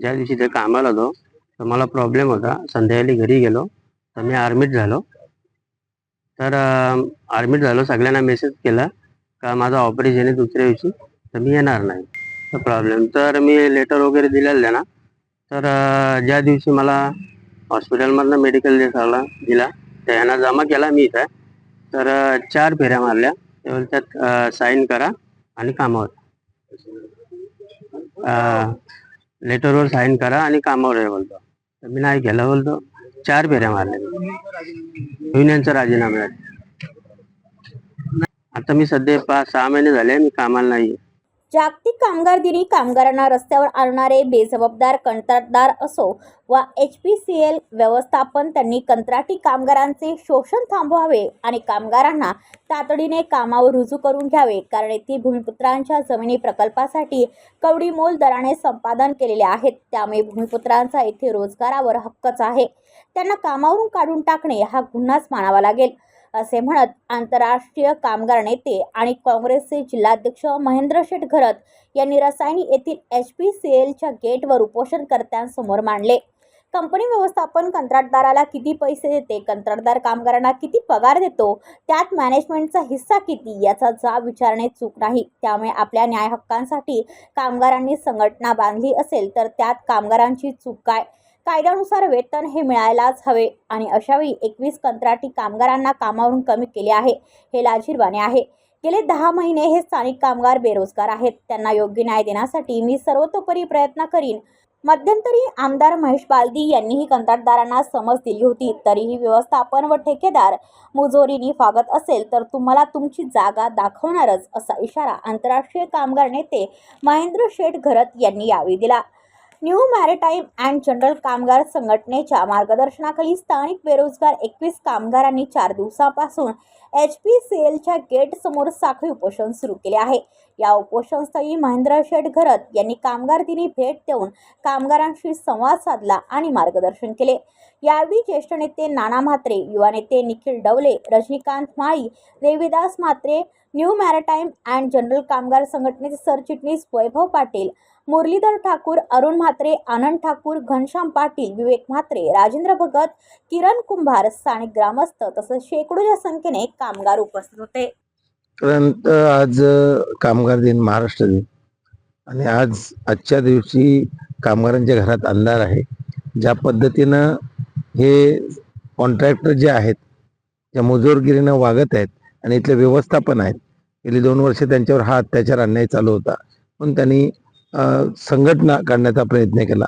ज्या दिवशी ते कामाला होतो तर मला प्रॉब्लेम होता. संध्याकाळी घरी गेलो तर मी आर्मीत झालो. तर आर्मीत झालो. सगळ्यांना मेसेज केला का माझं ऑपरेशन आहे दुसऱ्या दिवशी. तर मी येणार नाही. प्रॉब्लेम तर मी लेटर वगैरे दिलेलं आहे ना तर ज्या दिवशी मला हॉस्पिटलमधनं मेडिकल सगळा दिला त्यांना जमा केला मी इथं. तर चार फेऱ्या मारल्या. ते त्यात साईन करा आणि कामावर. लेटरवर साईन करा आणि कामावर आहे बोलतो. तर मी नाही केलं बोलतो. चार फेऱ्या मारल्या. युनियनचा राजीनामा आहे. आता मी सध्या पाच सहा महिने झाले मी कामाला नाही जागतिक कामगार दिनी कामगारांना रस्त्यावर आणणारे बेजबाबदार कंत्राटदार असो वा एच पी सी एल व्यवस्थापन त्यांनी कंत्राटी कामगारांचे शोषण थांबवावे आणि कामगारांना तातडीने कामावर रुजू करून घ्यावे कारण येथील भूमिपुत्रांच्या जमिनी प्रकल्पासाठी कवडी मोल दराने संपादन केलेले आहेत. त्यामुळे भूमिपुत्रांचा येथे रोजगारावर हक्कच आहे. त्यांना कामावरून काढून टाकणे हा गुन्हाच मानावा लागेल. असे म्हणत आंतरराष्ट्रीय कामगार नेते आणि काँग्रेसचे जिल्हाध्यक्ष महेंद्र शेठ घरत यांनी रसायनी येथील एच पी सी एलच्या गेटवर उपोषणकर्त्यांसमोर मांडले. कंपनी व्यवस्थापन कंत्राटदाराला किती पैसे देते? कंत्राटदार कामगारांना किती पगार देतो? त्यात मॅनेजमेंटचा हिस्सा किती? याचा जाब विचारणे चूक नाही. त्यामुळे आपल्या न्याय हक्कांसाठी कामगारांनी संघटना बांधली असेल तर त्यात कामगारांची चूक काय? कायद्यानुसार वेतन हे मिळायलाच हवे. आणि अशावेळी एकवीस कंत्राटी कामगारांना कामावरून कमी केले आहे हे लाजीरवाणे आहे. गेले दहा महिने हे स्थानिक कामगार बेरोजगार आहेत. त्यांना योग्य न्याय देण्यासाठी मी सर्वतोपरी प्रयत्न करीन. मध्यंतरी आमदार महेश बालदी यांनीही कंत्राटदारांना समज दिली होती. तरीही व्यवस्थापन व ठेकेदार मुजोरीनी फागत असेल तर तुम्हाला तुमची जागा दाखवणारच असा इशारा आंतरराष्ट्रीय कामगार नेते महेंद्र शेठ घरत यांनी यावेळी दिला. न्यू मॅरिटाईम अँड जनरल कामगार संघटनेच्या मार्गदर्शनाखाली स्थानिक बेरोजगार एकवीस कामगारांनी चार दिवसापासून एच पी सी एलच्या गेटसमोर साखळी उपोषण सुरू केले आहे. या उपोषणस्थळी महेंद्र शेठ घरत यांनी कामगार दिनी भेट देऊन कामगारांशी संवाद साधला आणि मार्गदर्शन केले. यावेळी ज्येष्ठ नेते नाना म्हात्रे युवा नेते Nikhil Dawle Rajnikant Mali Devidas Mhatre new maritime and general कामगार संघटनेचे सरचिटणीस वैभव पाटील मुरलीधर ठाकूर अरुण म्हात्रे आनंद ठाकूर घनश्याम पाटील विवेक म्हात्रे राजेंद्र भगत किरण कुंभार स्थानिक ग्रामस्थ तसंच शेकडोच्या संख्येने कामगार उपस्थित होते. परंत आज कामगार दिन महाराष्ट्र दिन. आणि आज आजच्या दिवशी कामगारांच्या घरात अंधार आहे. ज्या पद्धतीनं हे कॉन्ट्रॅक्टर जे आहेत ज्या मुजोरगिरीनं वागत आहेत आणि इथले व्यवस्थापन आहेत. गेली दोन वर्ष त्यांच्यावर हा अत्याचार अन्याय चालू होता. पण त्यांनी संघटना काढण्याचा प्रयत्न केला.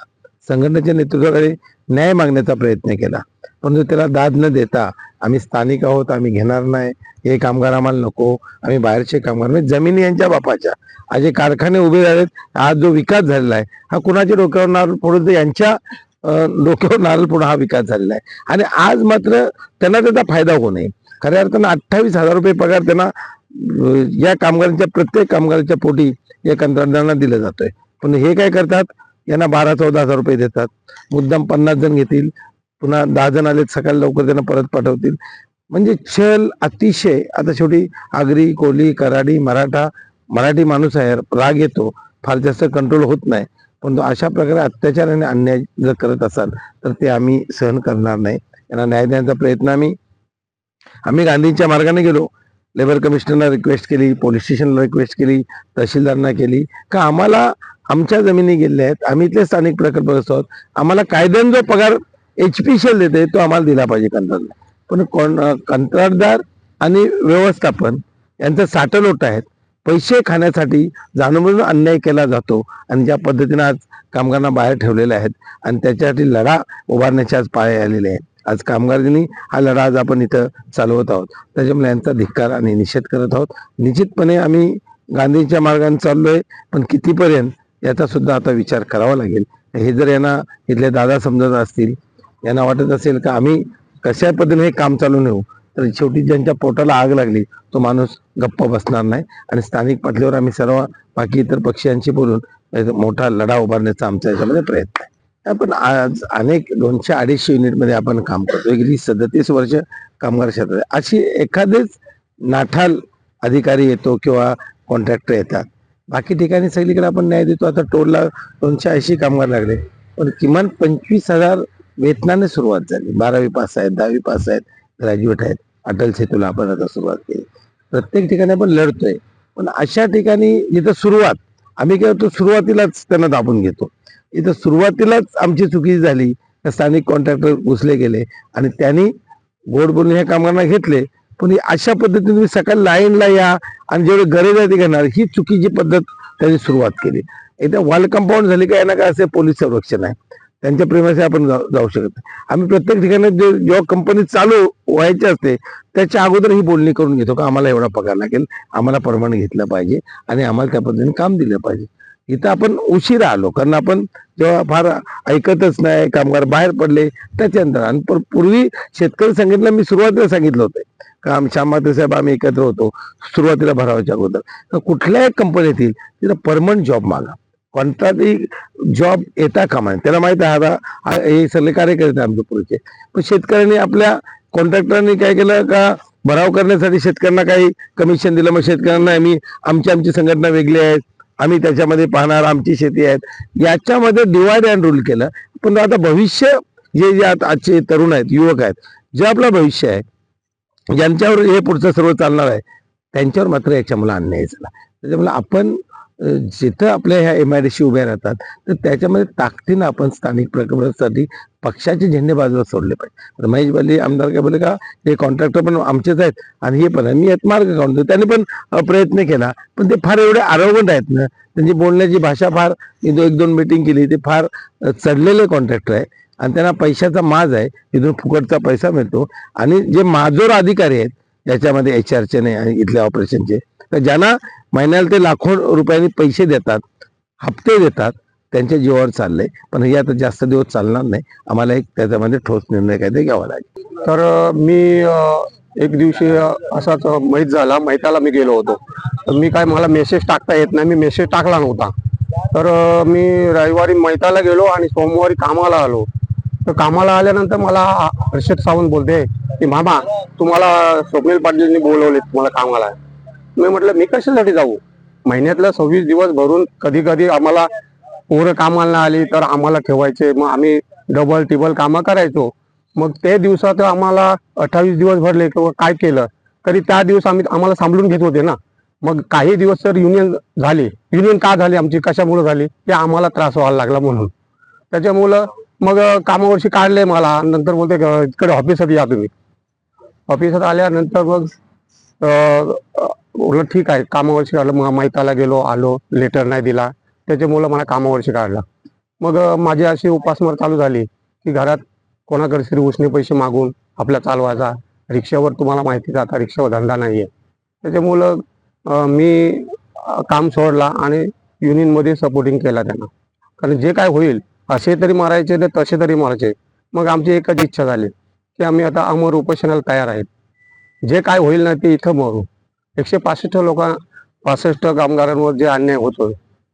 संघटनेच्या नेतृत्वाकडे न्याय मागण्याचा प्रयत्न केला. परंतु त्याला दाद न देता आम्ही स्थानिक आहोत आम्ही घेणार नाही हे कामगार आम्हाला नको आम्ही बाहेरचे कामगार म्हणजे जमिनी यांच्या बापाच्या. आज जे कारखाने उभे झालेत आज जो विकास झालेला आहे हा कुणाच्या डोक्यावर नारळ फोडून यांच्या डोक्यावर नारळ फोडून हा विकास झालेला आहे. आणि आज मात्र त्यांना त्याचा फायदा होऊ नये. खऱ्या अर्थानं अठ्ठावीस हजार रुपये पगार त्यांना या कामगारांच्या प्रत्येक कामगाराच्या पोटी या कंत्राटदारांना दिलं जातोय. पण हे काय करतात? यांना बारा चौदा हजार रुपये देतात. मुद्दाम पन्नास जण घेतील. पुन्हा दहा जण आले सकाळी लवकर त्यांना परत पाठवतील. म्हणजे छल अतिशय आता शेवटी आगरी कोली कराडी मराठा मराठी माणूस आहे राग येतो. फार जास्त कंट्रोल होत नाही. पण अशा प्रकारे अत्याचार आणि अन्याय जर करत असाल तर ते आम्ही सहन करणार नाही. यांना न्याय देण्याचा प्रयत्न आम्ही आम्ही गांधींच्या मार्गाने गेलो. लेबर कमिशनरला रिक्वेस्ट केली पोलीस स्टेशनला रिक्वेस्ट केली तहसीलदारांना केली. का आम्हाला आमच्या जमिनी गेलेल्या आहेत आम्ही इथले स्थानिक प्रकल्पग्रस्त आहोत आम्हाला कायद्याने जो पगार एच पी देते तो आम्हाला दिला पाहिजे कंत्राटदार. पण कोण कंत्राटदार आणि व्यवस्थापन यांचं साठलोट आहेत. पैसे खाण्यासाठी जाणून अन्याय केला जातो आणि ज्या पद्धतीनं आज कामगारांना बाहेर ठेवलेले आहेत आणि त्याच्यासाठी लढा उभारण्याच्या आज पाळे आलेले आहेत. आज कामगार दिनी हा लढा आज आपण इथं चालवत आहोत. त्याच्यामुळे यांचा धिक्कार आणि निषेध करत आहोत. निश्चितपणे आम्ही गांधींच्या मार्गाने चाललोय पण कितीपर्यंत याचा सुद्धा आता विचार करावा लागेल. हे जर यांना इथले दादा समजत असतील यांना वाटत असेल का आम्ही कशा पद्धतीने हे काम चालू नेऊ तर शेवटी ज्यांच्या पोटाला आग लागली तो माणूस गप्प बसणार नाही. आणि स्थानिक पातळीवर आम्ही सर्व बाकी इतर पक्षांशी बोलून मोठा लढा उभारण्याचा आमचा याच्यामध्ये प्रयत्न आहे. आपण आज अनेक दोनशे अडीचशे युनिटमध्ये आपण काम करतो. गेली सदतीस वर्ष कामगार क्षेत्रात अशी एखादेच नाठाल अधिकारी येतो किंवा कॉन्ट्रॅक्टर येतात. बाकी ठिकाणी सगळीकडे आपण न्याय देतो. आता टोलला दोनशे ऐंशी कामगार लागले. पण किमान पंचवीस हजार वेतनाने सुरुवात झाली. बारावी पास आहेत दहावी पास आहेत ग्रॅज्युएट आहेत. अटल सेतूला आपण आता सुरुवात केली. प्रत्येक ठिकाणी आपण लढतोय. पण अशा ठिकाणी जिथं सुरुवात आम्ही काय होतो सुरुवातीलाच त्यांना दाबून घेतो. इथं सुरुवातीलाच आमची चुकी झाली. स्थानिक कॉन्ट्रॅक्टर घुसले गेले. आणि त्यांनी गोड बोलून ह्या कामगारांना घेतले. पण अशा पद्धतीने तुम्ही सकाळी लाईनला या आणि जेवढे गरज आहे ते घेणार. ही चुकीची पद्धत त्यांनी सुरुवात केली. इथं वॉल कंपाऊंड झाली का यांना काय असे पोलीस संरक्षण आहे. त्यांच्या प्रेमाशी आपण जाऊ जाऊ शकत नाही. आम्ही प्रत्येक ठिकाणी जे जेव्हा कंपनी चालू व्हायची असते त्याच्या अगोदर ही बोलणी करून घेतो का आम्हाला एवढा पगार लागेल. आम्हाला परमाने घेतलं पाहिजे आणि आम्हाला त्या पद्धतीने काम दिलं पाहिजे. इथं आपण उशिरा आलो. कारण आपण जेव्हा फार ऐकतच नाही कामगार बाहेर पडले त्याच्यानंतर. आणि पण पूर्वी शेतकरी संघटना मी सुरुवातीला सांगितलं होतं. का आम श्यामाते साहेब आम्ही एकत्र होतो सुरुवातीला भरावाच्या अगोदर. कुठल्याही कंपनीत येईल तिथं परमनंट जॉब मागा. कोणताही जॉब येता कामा त्याला माहीत आहे आता हे सगळे कार्यकर्ते आहे आमचे पुढचे. पण शेतकऱ्यांनी आपल्या कॉन्ट्रॅक्टरांनी काय केलं का भराव करण्यासाठी शेतकऱ्यांना काही कमिशन दिलं. मग शेतकऱ्यांना आम्ही आमची आमची संघटना वेगळी आहेत आम्ही त्याच्यामध्ये पाहणार आमची शेती आहेत. याच्यामध्ये डिवाइड अँड रूल केलं. पण आता भविष्य जे जे आता आजचे तरुण आहेत युवक आहेत जे आपलं भविष्य आहे ज्यांच्यावर हे पुढचं सर्व चालणार आहे त्यांच्यावर मात्र याच्यामुळे अन्याय झाला. त्याच्यामुळे आपण जिथं आपल्या ह्या एम आय डी सी उभ्या राहतात तर त्याच्यामध्ये ताकदीनं आपण स्थानिक प्रकल्पासाठी पक्षाचे झेंडे बाजूला सोडले पाहिजे. तर महेश बाली आमदार काय बोले का हे कॉन्ट्रॅक्टर पण आमचेच आहेत आणि हे पण आहे. मी यात मार्ग काढून देतो. त्यांनी पण प्रयत्न केला पण ते फार एवढे आरोगंट आहेत ना त्यांची बोलण्याची भाषा फार मी एक दोन मिटिंग केली ते फार चढलेले कॉन्ट्रॅक्टर आहे आणि त्यांना पैशाचा माज आहे. तिथून फुकटचा पैसा मिळतो. आणि जे माजोर अधिकारी आहेत याच्यामध्ये एच आरचे नाही आणि इथल्या ऑपरेशनचे तर ज्यांना महिन्याला ते लाखो रुपयांनी पैसे देतात हप्ते देतात त्यांच्या जीवावर चाललंय. पण हे आता जास्त दिवस चालणार नाही. आम्हाला एक त्याच्यामध्ये ठोस निर्णय काहीतरी घ्यावा लागेल. तर मी एक दिवशी असाच माहीत मैत झाला. मैताला मी गेलो होतो. तर मी काय मला मेसेज टाकता येत नाही. मी मेसेज टाकला नव्हता. तर मी रविवारी मैताला गेलो आणि सोमवारी कामाला आलो. तर कामाला आल्यानंतर मला हर्षद सावंत बोलते की मामा तुम्हाला स्वप्नील पाटीलनी बोलवले तुम्हाला कामाला. मी म्हटलं मी कशासाठी जाऊ? महिन्यातला सव्वीस दिवस भरून कधी कधी आम्हाला पोरं कामाला आली तर आम्हाला ठेवायचे. मग आम्ही डबल टिबल कामं करायचो. मग ते दिवसात आम्हाला अठ्ठावीस दिवस भरले किंवा काय केलं तरी त्या दिवस आम्ही आम्हाला सांभाळून घेत होते ना. मग काही दिवस तर युनियन झाली. युनियन का झाली आमची? कशामुळे झाली? ते आम्हाला त्रास व्हायला लागला म्हणून. त्याच्यामुळं मग कामावरशी काढले मला. नंतर बोलते इकडे ऑफिसात या तुम्ही. ऑफिसात आल्यानंतर मग अं, बोललं ठीक आहे कामावरशी काढलं मग मैताला गेलो आलो लेटर नाही दिला. त्याच्यामुळं मला कामावरशी काढला मग माझी अशी उपासमार चालू झाली की घरात कोणाकडे तरी उसने पैसे मागून आपला चालवायचा. रिक्षावर तुम्हाला माहितीच आता रिक्षावर धंदा नाही आहे त्याच्यामुळं मी काम सोडला आणि युनियनमध्ये सपोर्टिंग केला त्यांना. कारण जे काय होईल असे तरी मारायचे नाही तसे तरी मारायचे. मग आमची एकच इच्छा झाली की आम्ही आता अमर उपोषणाला तयार आहेत. जे काय होईल ना ते इथं मरू. एकशे पासष्ट लोकां पासष्ट कामगारांवर जे अन्याय होतो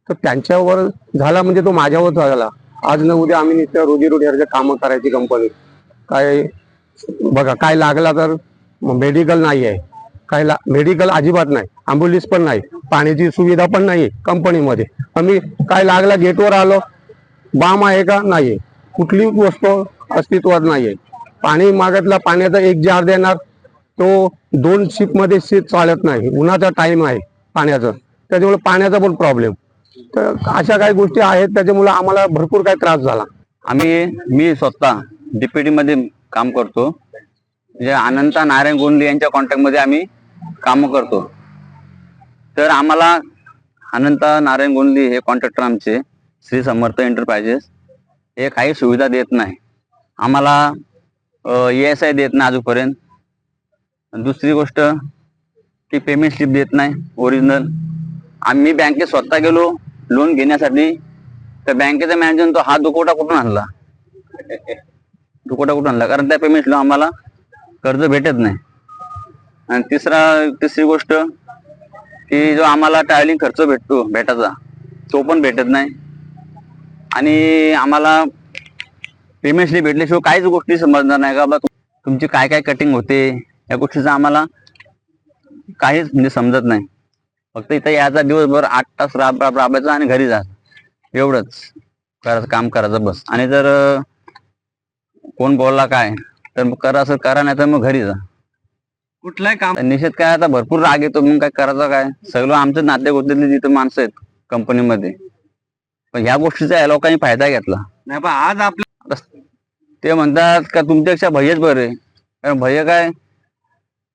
तर त्यांच्यावर झाला म्हणजे तो माझ्यावर झाला. आज न उद्या आम्ही नुसत्या रोजी रोटी कामं करायची कंपनी काय बघा काय लागला तर मेडिकल नाही आहे. काय ला मेडिकल अजिबात नाही. अँब्युलन्स पण नाही. पाण्याची सुविधा पण नाही कंपनीमध्ये आम्ही काय लागला गेटवर आलो बाम आहे का? नाही कुठली वस्तू अस्तित्वात नाही आहे पाणी मागतला पाण्याचा एक जार देणार तो दोन शिपमध्ये शीत चालत नाही. उन्हाचा टाइम आहे पाण्याचा. त्याच्यामुळे पाण्याचा पण प्रॉब्लेम तर अशा काही गोष्टी आहेत त्याच्यामुळे आम्हाला भरपूर काही त्रास झाला. आम्ही मी स्वतः डीपीटी मध्ये काम करतो. म्हणजे अनंता नारायण गोंडले यांच्या कॉन्टॅक्टमध्ये आम्ही काम करतो. तर आम्हाला अनंता नारायण गोंदली हे कॉन्ट्रॅक्टर आमचे श्री समर्थ एंटरप्राइजेस हे काही सुविधा देत नाही. आम्हाला ए एस आय देत नाही अजूनपर्यंत. दुसरी गोष्ट की पेमेंट स्लिप देत नाही ओरिजिनल आम्ही बँकेत स्वतः गेलो लोन घेण्यासाठी. तर बँकेचा मॅनेजर तो हा दुकोटा कुठून आणला? दुकोटा कुठून आणला? कारण त्या पेमेंटला आम्हाला कर्ज भेटत नाही. आणि तिसरा तिसरी गोष्ट की जो आम्हाला ट्रॅव्हलिंग खर्च भेटतो भेटायचा तो पण भेटत नाही. आणि आम्हाला पेमेंट स्लिप भेटल्याशिवाय काहीच गोष्टी समजणार नाही का? बा तुमची काय काय कटिंग होते? या गोष्टीचं आम्हाला काहीच म्हणजे समजत नाही. फक्त इथं याचा दिवसभर आठ तास राब राब राबायचा आणि घरी जायचं एवढंच. करायचं काम करायचं बस. आणि जर कोण बोलला काय तर मग करा असं करा नाही तर मग घरी जा. कुठलाही काम? निषेध काय आता भरपूर राग येतो मग काय करायचं काय? सगळं आमचं नाते गोत्यातले जिथं माणसं आहेत कंपनीमध्ये. पण ह्या गोष्टीचा या लोकांनी फायदा घेतला. नाही पण आज आपल्या ते म्हणतात का तुमच्यापेक्षा भैयच बरे कारण भैया काय?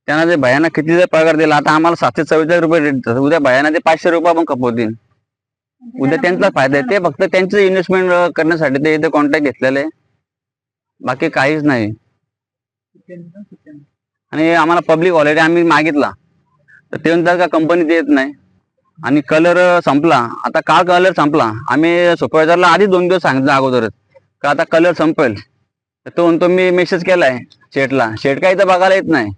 त्यांना ते भयाना किती जर पगार दिला आता आम्हाला सातशे चव्वेचाळीस रुपये रेट देतात. उद्या भयाना ते पाचशे रुपये पण खपवतील उद्या त्यांचा फायदा आहे. ते फक्त त्यांचं इन्व्हेस्टमेंट करण्यासाठी ते इथे कॉन्टॅक्ट घेतलेले. बाकी काहीच नाही. आणि आम्हाला पब्लिक हॉलिडे आम्ही मागितला. तर ते म्हणतात का कंपनी देत नाही. आणि कलर संपला. आता का कलर संपला? आम्ही सुपरवायझरला आधीच दोन दिवस सांगितलं अगोदरच. का आता कलर संपेल. तर तो म्हणतो मी मेसेज केलाय शेटला शेट काही तर बघायला येत नाही.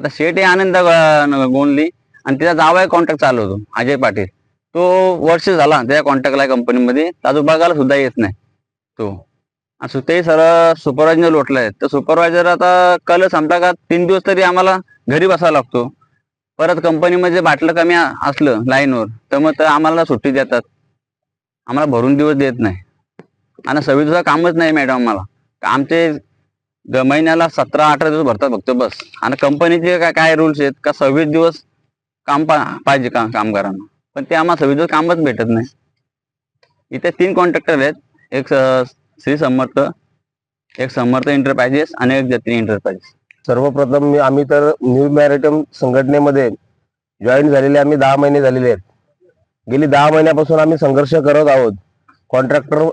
आता शेट हे आनंद गोंडली गोंदली आणि तिचा जावा कॉन्टॅक्ट चालू होतो अजय पाटील. तो वर्ष झाला त्या कॉन्टॅक्टला कंपनीमध्ये ताजूबागाला बघायला सुद्धा येत नाही. तो. असं ते सर सुपरवायझर लोटलाय तर सुपरवायझर आता कलर संपला का तीन दिवस तरी आम्हाला घरी बसावा लागतो. परत कंपनीमध्ये बाटलं कमी असलं लाईनवर तर मग तर आम्हाला सुट्टी देतात. आम्हाला भरून दिवस देत नाही. आणि सव्वीसचं कामच नाही मॅडम आम्हाला. आमचे ग- महिन्याला सतरा अठरा दिवस भरतात फक्त बस. आणि कंपनीचे काय काय रुल्स आहेत? का सव्वीस दिवस काम पा पाहिजे का कामगारांना? पण ते आम्हाला सव्वीस दिवस कामच भेटत नाही. इथे तीन कॉन्ट्रॅक्टर आहेत. एक स- श्री समर्थ एक समर्थ एंटरप्राइजेस आणि एक जतीन एंटरप्राइजेस सर्वप्रथम मी आम्ही तर न्यू मॅरिटम संघटनेमध्ये जॉईन झालेले आम्ही दहा महिने झालेले आहेत. गेली दहा महिन्यापासून आम्ही संघर्ष करत आहोत. कॉन्ट्रॅक्टर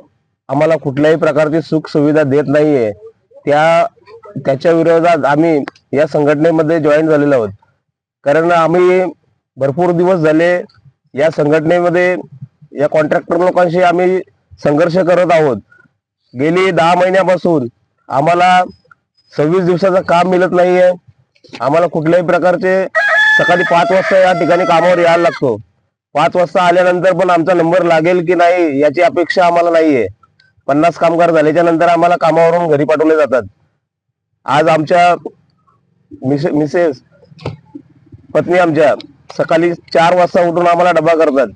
आम्हाला कुठल्याही प्रकारची सुख सुविधा देत नाहीये. त्या त्याच्या विरोधात आम्ही या संघटनेमध्ये जॉईन झालेलो आहोत. कारण आम्ही भरपूर दिवस झाले या संघटनेमध्ये या कॉन्ट्रॅक्टर लोकांशी आम्ही संघर्ष करत आहोत. गेली दहा महिन्यापासून आम्हाला सव्वीस दिवसाचं काम मिळत नाही आहे आम्हाला कुठल्याही प्रकारचे सकाळी पाच वाजता या ठिकाणी कामावर यायला लागतो. पाच वाजता आल्यानंतर पण आमचा नंबर लागेल की नाही याची अपेक्षा आम्हाला नाही आहे पन्नास कामगार झाल्याच्यानंतर आम्हाला कामावरून घरी पाठवले जातात. आज आमच्या मिसे मिसेस पत्नी आमच्या सकाळी चार वाजता उठून आम्हाला डबा करतात.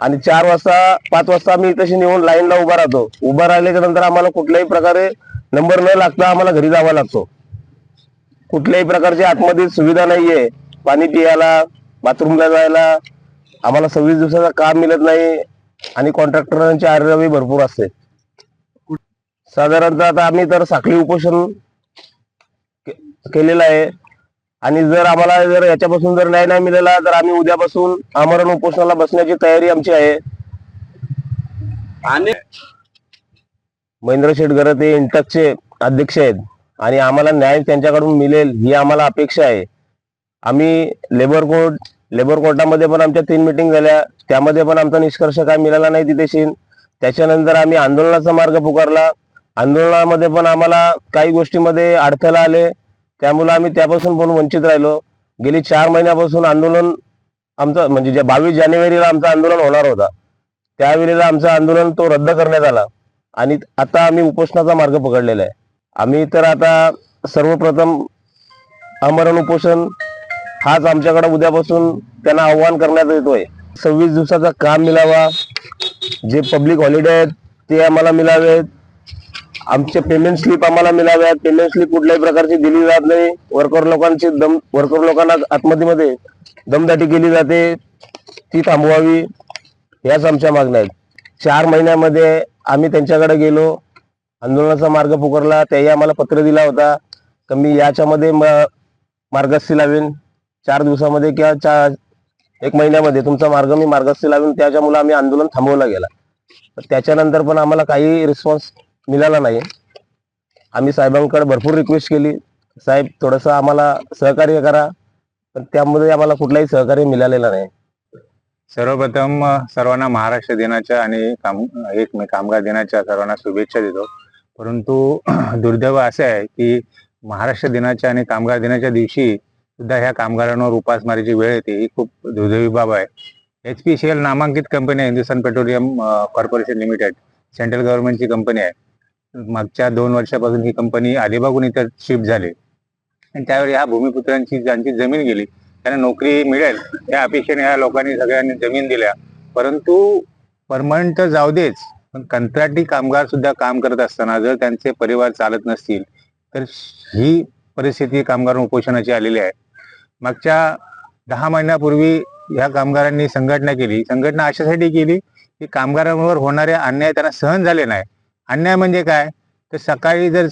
आणि चार वाजता पाच वाजता आम्ही तशी नेऊन लाईनला उभा राहतो. उभा राहिल्याच्या नंतर आम्हाला कुठल्याही प्रकारे नंबर न लागता आम्हाला घरी जावा लागतो. कुठल्याही प्रकारची आतमध्ये सुविधा नाहीये. पाणी पियाला बाथरूमला जायला आम्हाला सव्वीस दिवसाचं काम मिळत नाही. आणि कॉन्ट्रॅक्टरांची आरवी भरपूर असते. साधारणतः आता आम्ही तर साखळी उपोषण केलेलं आहे. आणि जर आम्हाला जर याच्यापासून जर न्याय नाही मिळाला तर आम्ही उद्यापासून आमरण उपोषणाला बसण्याची तयारी आमची आहे. आणि महेंद्र शेठ गरत हे इंटकचे अध्यक्ष आहेत. आणि आम्हाला न्याय त्यांच्याकडून मिळेल ही आम्हाला अपेक्षा आहे. आम्ही लेबर कोर्ट लेबर कोर्टामध्ये पण आमच्या तीन मिटिंग झाल्या. त्यामध्ये पण आमचा निष्कर्ष काय मिळाला नाही तिथेशीन त्याच्यानंतर आम्ही आंदोलनाचा मार्ग पुकारला. आंदोलनामध्ये पण आम्हाला काही गोष्टीमध्ये अडथळा आले. त्यामुळे आम्ही त्यापासून पण वंचित राहिलो. गेली चार महिन्यापासून आंदोलन आमचं म्हणजे ज्या बावीस जानेवारीला आमचं आंदोलन होणार होता. त्यावेळेला आमचं आंदोलन तो रद्द करण्यात आला. आणि आता आम्ही उपोषणाचा मार्ग पकडलेला आहे. आम्ही तर आता सर्वप्रथम आमरण उपोषण हाच आमच्याकडे उद्यापासून त्यांना आव्हान करण्यात येतोय. सव्वीस दिवसाचा काम मिळावा. जे पब्लिक हॉलिडे आहेत ते आम्हाला मिळावेत. आमचे पेमेंट स्लिप आम्हाला मिळाव्यात. पेमेंट स्लिप कुठल्याही प्रकारची दिली जात नाही. वर्कर लोकांची दम वर्कर लोकांना आत्महत्येमध्ये दमदाटी केली जाते. ती थांबवावी. याच आमच्या मागण्या आहेत. चार महिन्यामध्ये आम्ही त्यांच्याकडे गेलो. आंदोलनाचा मार्ग पुकारला. त्याही आम्हाला पत्र दिला होता. तर मी याच्यामध्ये मार्गस्थी लावेन. चार दिवसामध्ये किंवा चार एक महिन्यामध्ये तुमचा मार्ग मी मार्गस्थी लावेन. त्याच्यामुळे आम्ही आंदोलन थांबवला गेला. तर त्याच्यानंतर पण आम्हाला काही रिस्पॉन्स मिळाला नाही आम्ही साहेबांकडे भरपूर रिक्वेस्ट केली. साहेब थोडंसं आम्हाला सहकार्य करा. पण त्यामध्ये आम्हाला कुठलाही सहकार्य मिळालेलं नाही. सर्वप्रथम सर्वांना महाराष्ट्र दिनाच्या आणि काम एक मे कामगार दिनाच्या सर्वांना शुभेच्छा देतो. परंतु दुर्दैव असे आहे की महाराष्ट्र दिनाच्या आणि कामगार दिनाच्या दिवशी सुद्धा ह्या कामगारांवर उपासमारीची वेळ येते ही खूप दुर्दैवी बाब आहे. एच पी सी एल नामांकित कंपनी आहे Hindustan petroleum corporation limited central गव्हर्नमेंटची company आहे. मागच्या दोन वर्षापासून ही कंपनी अलिबागून इथं शिफ्ट झाली. आणि त्यावेळी ह्या भूमिपुत्रांची ज्यांची जमीन गेली त्यांना नोकरी मिळेल या अपेक्षेने ह्या लोकांनी सगळ्यांनी जमीन दिल्या. परंतु परमनंट तर जाऊ देच पण कंत्राटी कामगार सुद्धा काम करत असताना जर त्यांचे परिवार चालत नसतील तर ही परिस्थिती कामगार उपोषणाची आलेली आहे. मागच्या दहा महिन्यापूर्वी ह्या कामगारांनी संघटना केली. संघटना अशासाठी केली की कामगारांवर होणारे अन्याय त्यांना सहन झाले नाही. अन्याय म्हणजे काय? तर सकाळी जर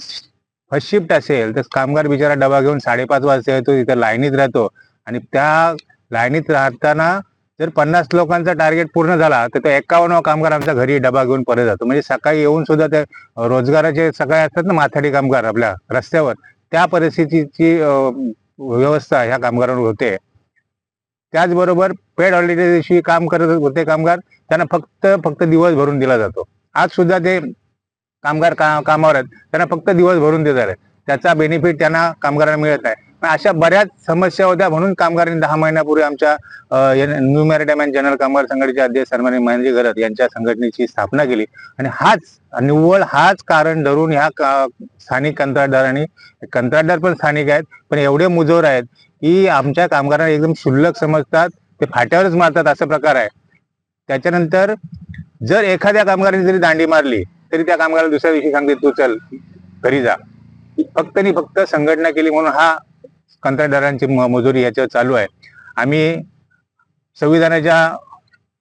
फर्स्ट शिफ्ट असेल तर कामगार बिचारा डबा घेऊन साडेपाच वाजता येतो तिथं लाईनीत राहतो. आणि त्या लाईनीत राहताना जर पन्नास लोकांचा टार्गेट पूर्ण झाला तर तो एकावन्न कामगार आमच्या घरी डबा घेऊन परत जातो. म्हणजे सकाळी येऊन सुद्धा ते रोजगाराचे सकाळी असतात ना माथाडी कामगार आपल्या रस्त्यावर त्या परिस्थितीची व्यवस्था ह्या कामगारांवर होते. त्याचबरोबर पेड हॉलिडे दिवशी काम करत होते कामगार त्यांना फक्त फक्त दिवस भरून दिला जातो. आज सुद्धा ते कामगार का कामावर आहेत. त्यांना फक्त दिवस भरून देणार आहेत. त्याचा बेनिफिट त्यांना कामगारांना मिळत नाही पण अशा बऱ्याच समस्या होत्या म्हणून कामगारांनी दहा महिन्यापूर्वी आमच्या न्यू मॅरिटाईम अँड जनरल कामगार संघटनेचे अध्यक्ष सन्मान्य महेंद्र गरत यांच्या संघटनेची स्थापना केली. आणि हाच निव्वळ हाच कारण धरून ह्या स्थानिक कंत्राटदारांनी कंत्राटदार पण स्थानिक आहेत. पण एवढे मुजोर आहेत की आमच्या कामगारांना एकदम क्षुल्लक समजतात. ते फाट्यावरच मारतात असा प्रकार आहे. त्याच्यानंतर जर एखाद्या कामगारांनी जरी दांडी मारली तरी त्या कामगाराला दुसऱ्या दिवशी सांगते तू चल घरी जा. फक्त आणि फक्त संघटना केली म्हणून हा कंत्राटदारांची म- मजुरी याच्यावर चालू आहे. आम्ही संविधानाच्या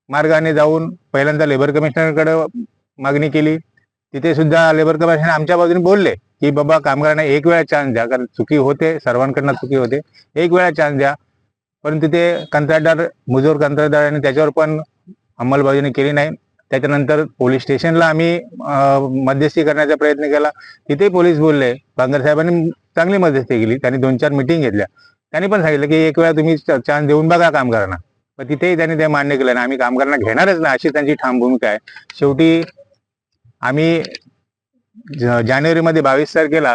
मार्गाने जाऊन पहिल्यांदा लेबर कमिशनरकडे मागणी केली. तिथे सुद्धा लेबर कमिशनर आमच्या बाजूने बोलले की बाबा कामगारांना एक वेळा चान्स द्या कारण चुकी होते सर्वांकडनं चुकी होते. एक वेळा चान्स द्या. परंतु ते कंत्राटदार मुजोर कंत्राटदारांनी त्याच्यावर पण अंमलबजावणी केली नाही. त्याच्यानंतर पोलीस स्टेशनला आम्ही मध्यस्थी करण्याचा प्रयत्न केला. तिथे पोलीस बोलले बांगर साहेबांनी चांगली मध्यस्थी केली. त्यांनी दोन चार मिटिंग घेतल्या. त्यांनी पण सांगितलं की एक वेळा तुम्ही चान्स देऊन बघा कामगारांना पण तिथेही त्यांनी ते मान्य केलं ना आम्ही कामगारांना घेणारच ना अशी त्यांची ठाम भूमिका आहे. शेवटी आम्ही जानेवारीमध्ये बावीस तारखेला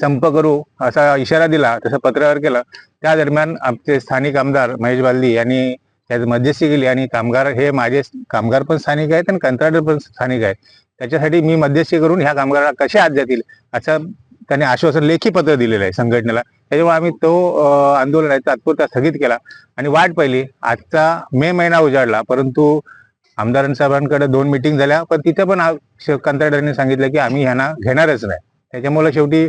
संप करू असा इशारा दिला तसं पत्रावर केलं. त्या दरम्यान आमचे स्थानिक आमदार महेश बालदी यांनी त्यात मध्यस्थी केली आणि कामगार हे माझे कामगार पण स्थानिक आहेत आणि कंत्राटदार पण स्थानिक आहेत. त्याच्यासाठी मी मध्यस्थी करून ह्या कामगारांना कसे आत जातील असं त्यांनी आश्वासन लेखी पत्र दिलेलं आहे संघटनेला. त्याच्यामुळे आम्ही तो आंदोलन आहे तात्पुरता स्थगित केला आणि वाट पाहिली. आजचा मे महिना उजाडला परंतु आमदार साहेबांकडे दोन मिटिंग झाल्या पण तिथे पण कंत्राटरने कंत्राटदारांनी सांगितलं की आम्ही ह्यांना घेणारच नाही. त्याच्यामुळे शेवटी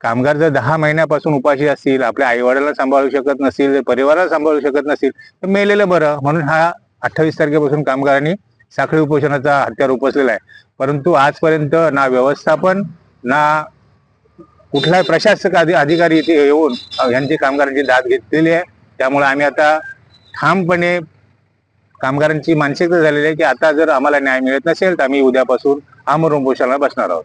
कामगार जर दहा महिन्यापासून उपाशी असतील आपल्या आई सांभाळू शकत नसतील परिवाराला सांभाळू शकत नसतील तर मेलेलं बरं. म्हणून हा अठ्ठावीस तारखेपासून कामगारांनी साखळी उपोषणाचा हत्यार उपसलेला आहे. परंतु आजपर्यंत ना व्यवस्थापन ना कुठलाही प्रशासक अधिकारी इथे येऊन यांची कामगारांची दाद घेतलेली आहे. त्यामुळे आम्ही आता ठामपणे कामगारांची मानसिकता झालेली आहे की आता जर आम्हाला न्याय मिळत नसेल तर आम्ही उद्यापासून आमरण उपोषणाला बसणार आहोत.